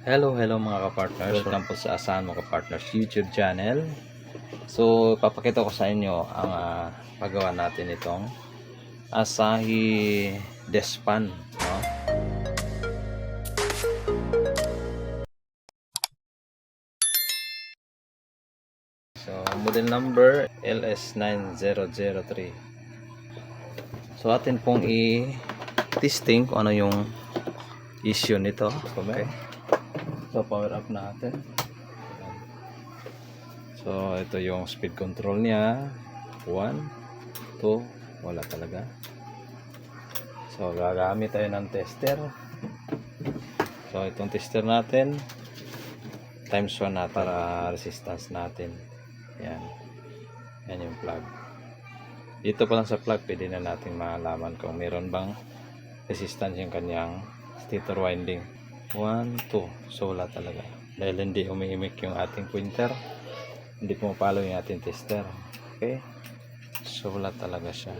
Hello, hello mga kapartners. Welcome po sa Asahan mo kapartners YouTube channel. So, papakita ko sa inyo ang ah, paggawa natin itong Asahi Despan. No? So, model number LS9003. So, atin pong i-testing kung ano yung issue nito. Okay. So, power up natin. So, ito yung speed control niya. 1, 2, wala talaga. So, gagamit tayo ng tester. So, itong tester natin, times 1 na para resistance natin. Yan. Yan yung plug. Dito pa lang sa plug, pwede na natin malaman kung meron bang resistance yung kanyang stator winding. 1, 2. So, wala talaga. Dahil hindi umiimik yung ating pointer, hindi pumapalo yung ating tester. Okay? So, wala talaga siya.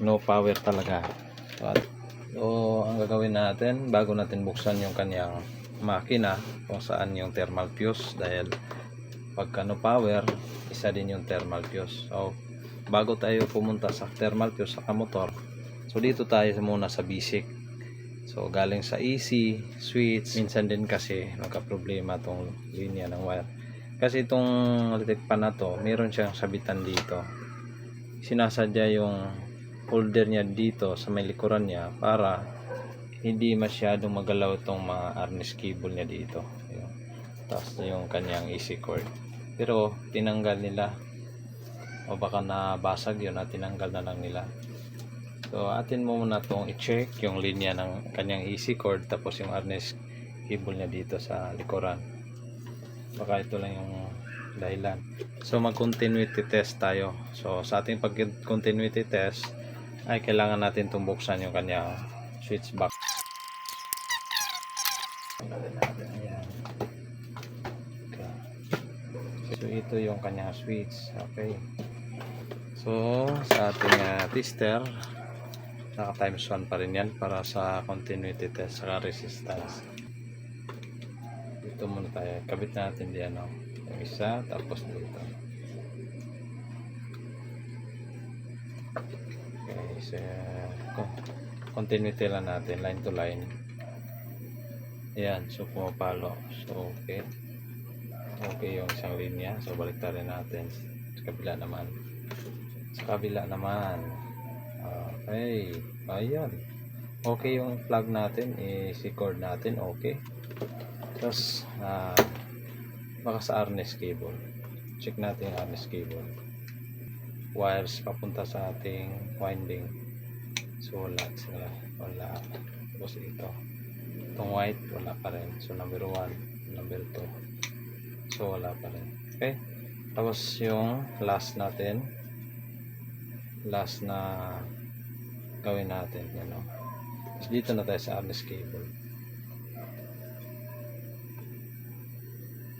No power talaga. At- so ang gagawin natin, bago natin buksan yung kanyang makina, kung saan yung thermal fuse, dahil pagka no power, isa din yung thermal fuse. So, bago tayo pumunta sa thermal fuse sa motor, so dito tayo muna sa basic. So, galing sa AC, switch, minsan din kasi magka-problema tong linya ng wire. Kasi itong pan na to, meron siyang sabitan dito. Sinasadya yung holder niya dito sa may likuran niya para hindi masyadong magalaw itong mga harness cable niya dito. Ayun. Tapos yung kanyang AC cord. Pero tinanggal nila o baka nabasag yun at tinanggal na lang nila. So, atin mo muna itong i-check yung linya ng kanyang AC cord tapos yung harness cable niya dito sa likuran. Baka ito lang yung dahilan. So, mag-continuity test tayo. So, sa ating pag-continuity test, ay kailangan natin tumbuksan yung kanyang switch box. So, ito yung kanyang switch. Okay. So, sa ating ah, tester, naka times 1 pa rin yan para sa continuity test sa resistance. Dito muna tayo. Kabit natin diyan, no? Yung isa, tapos dito. Okay, so, con- continuity lang natin, line to line. Ayan, so pumapalo. So, okay. Okay yung isang linya. So, balik natin. Sa kabila naman. Sa kabila naman. Okay. Ayan. Okay yung plug natin. I-cord natin. Okay. Tapos, ah, baka sa harness cable. Check natin yung harness cable. Wires papunta sa ating winding. So, wala sila. Wala. Tapos ito. Itong white, wala pa rin. So, number 1, number 2. So, wala pa rin. Okay? Tapos, yung last natin. Last na gawin natin. Yan o. Tapos, dito na tayo sa harness cable.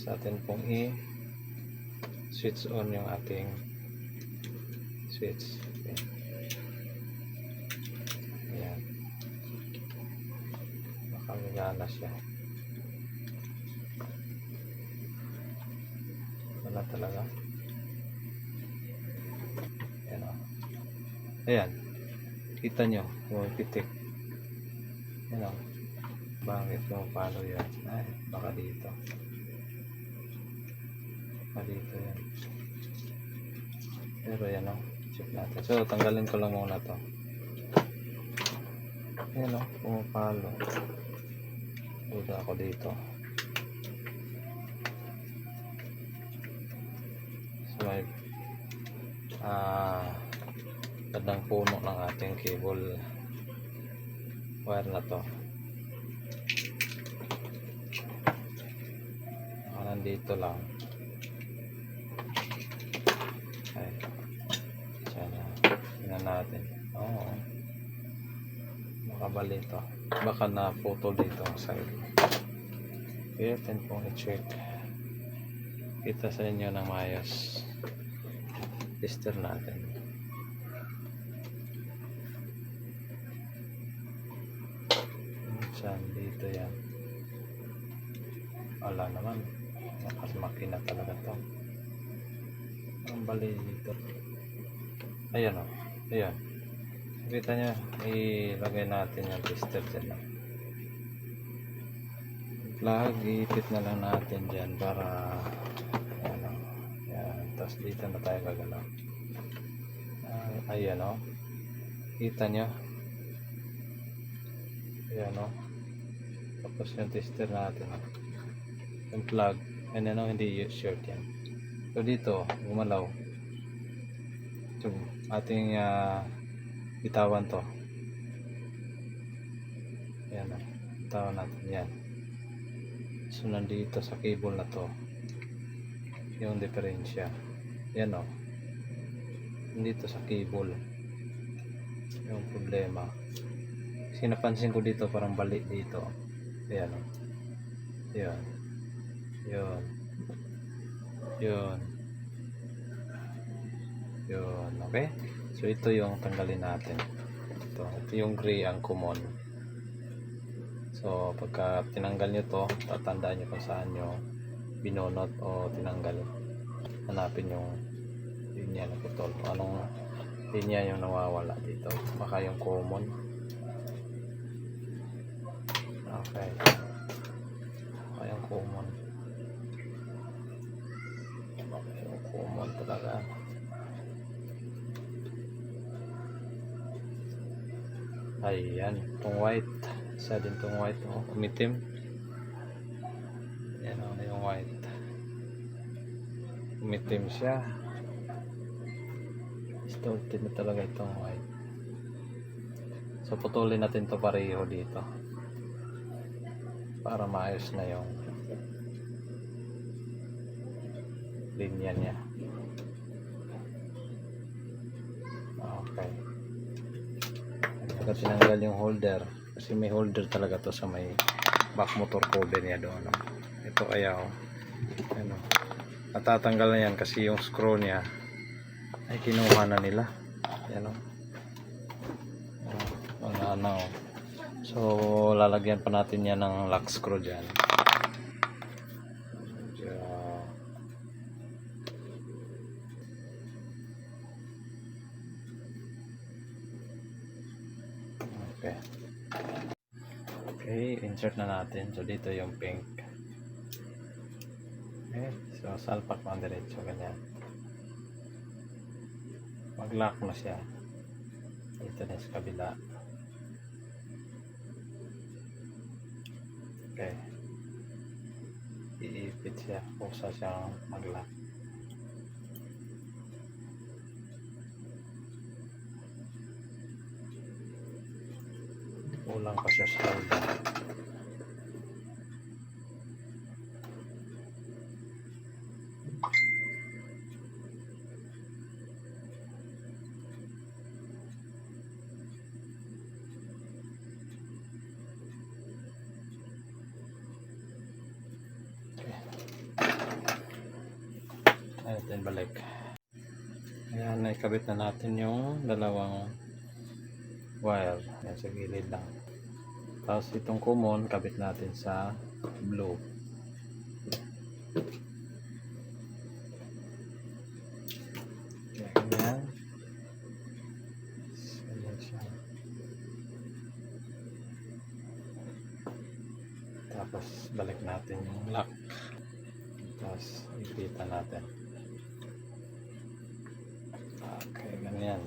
Sa atin pong i switch on yung ating switch. Okay. Ayan. Nakagana siya. Wala talaga. Ayan o. Ayan. Kita nyo. Yung pitik. Ayan o. Bakit paano yan? Ay, baka dito. Baka dito yan. Pero yan o. Check natin. So, tanggalin ko lang muna to. Ayan o. Pumapalo. Duda ako dito. So, ah gandang puno ng ating cable wire na to. Naka nandito lang. Ay. Sana. Tingnan natin. Oo. Makabali to. Baka na photo dito ang side. Kaya atin pong i-check. Kita sa inyo ng maayos. Tester natin. Saan dito yan? ala naman. Kasi makina talaga to. Ang bali dito. Ayan o ayan. Kita nyo ilagay natin yung tester dyan oh. plug iipit na lang natin dyan para ayan o ayan. Tapos dito na tayo gagalaw Ah, ayan o kita nyo? Ayan o tapos yung tester natin. Oh. yung plug. And ano hindi short yan. So dito gumalaw. So ating ah, bitawan to. Yan o bitawan natin. Yan. So nandito sa cable na to. Yung diferensya. Yan o nandito sa cable. Yung problema. Kasi napansin ko dito parang balik dito ayan o yun. Yun. Yun. Yun. Okay? So ito yung tanggalin natin. Ito, ito yung gray ang common. So pagka tinanggal nyo to tatandaan nyo kung saan nyo binunot o tinanggal. Hanapin yung linya na putol. Anong linya yung nawawala dito. Baka yung common okay. Baka yung common. Baka yung common talaga. Ayan itong white. Isa din itong white oh, umitim. Yan oh, yung white. Umitim siya. Distorted na talaga itong white. So putulin natin to pareho dito para maayos na yung linya niya. Okay. Pagka tinanggal yung holder kasi may holder talaga to sa may back motor cover niya doon ito kaya oh ano? Natatanggal na yan kasi yung screw niya ay kinuha na nila. Yan o wala na oh so lalagyan pa natin yan ng lock screw dyan. Okay. Okay, insert na natin. So, dito yung pink. Okay, so salpak mo ang diretso, ganyan. Mag-lock na siya. Dito na sa kabila. Okay. Iipit siya kung saan siyang mag-lock. Kulang pa siya sa holder. Ayan natin balik. Ayan, naikabit na natin yung dalawang wire. Yan sa gilid lang. Tapos itong common, kabit natin sa blue. Ganyan. Tapos balik natin yung lock. Tapos ipitan natin. Okay, ganyan.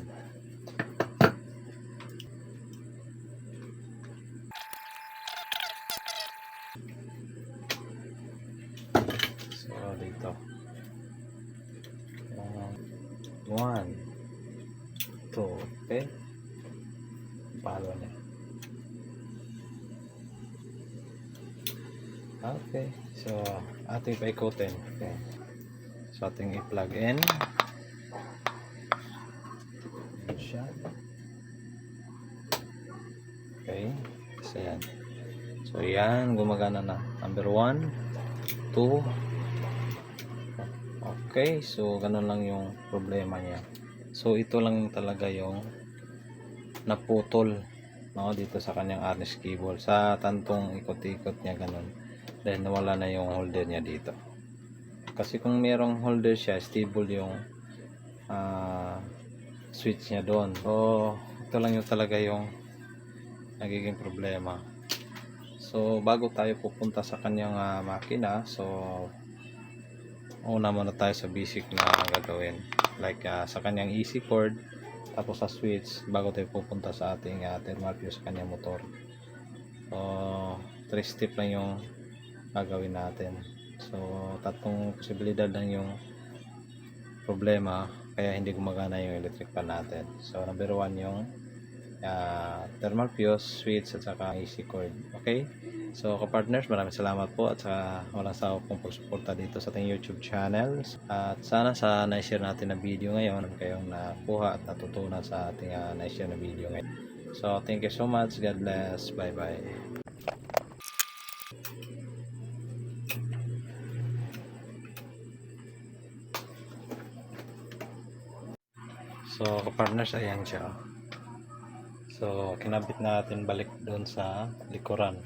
So, dito. Um, one, two, okay? Palo niya. Okay. So, ating paikutin. Okay. So, ating i-plug in. Siya. Okay. So, yan. So, yan. Gumagana na. Number one. Two. Okay. So, ganun lang yung problema niya. So, ito lang talaga yung naputol no, dito sa kanyang harness cable. Sa tantong ikot-ikot niya ganun. dahil nawala na yung holder niya dito kasi kung merong holder siya stable yung ah, switch niya doon. So ito lang yung talaga yung nagiging problema. So bago tayo pupunta sa kanyang ah, makina so una muna tayo sa basic na gagawin. Like ah, sa kanyang easy cord tapos sa switch bago tayo pupunta sa ating ah, thermal fuse sa kanyang motor. So 3 step lang yung gagawin natin. So tatlong posibilidad lang yung problema kaya hindi gumagana yung electric fan natin so number 1 yung ah, thermal fuse switch at saka easy cord okay So, kapartners, maraming salamat po at saka walang sawa pong pagsuporta dito sa ating YouTube channel. At sana sa na-share natin na video ngayon, kayong nakuha at natutunan sa ating uh, na-share na video ngayon. So, thank you so much. God bless. Bye-bye. So, kapartners, ayan siya. So, kinabit natin balik doon sa likuran.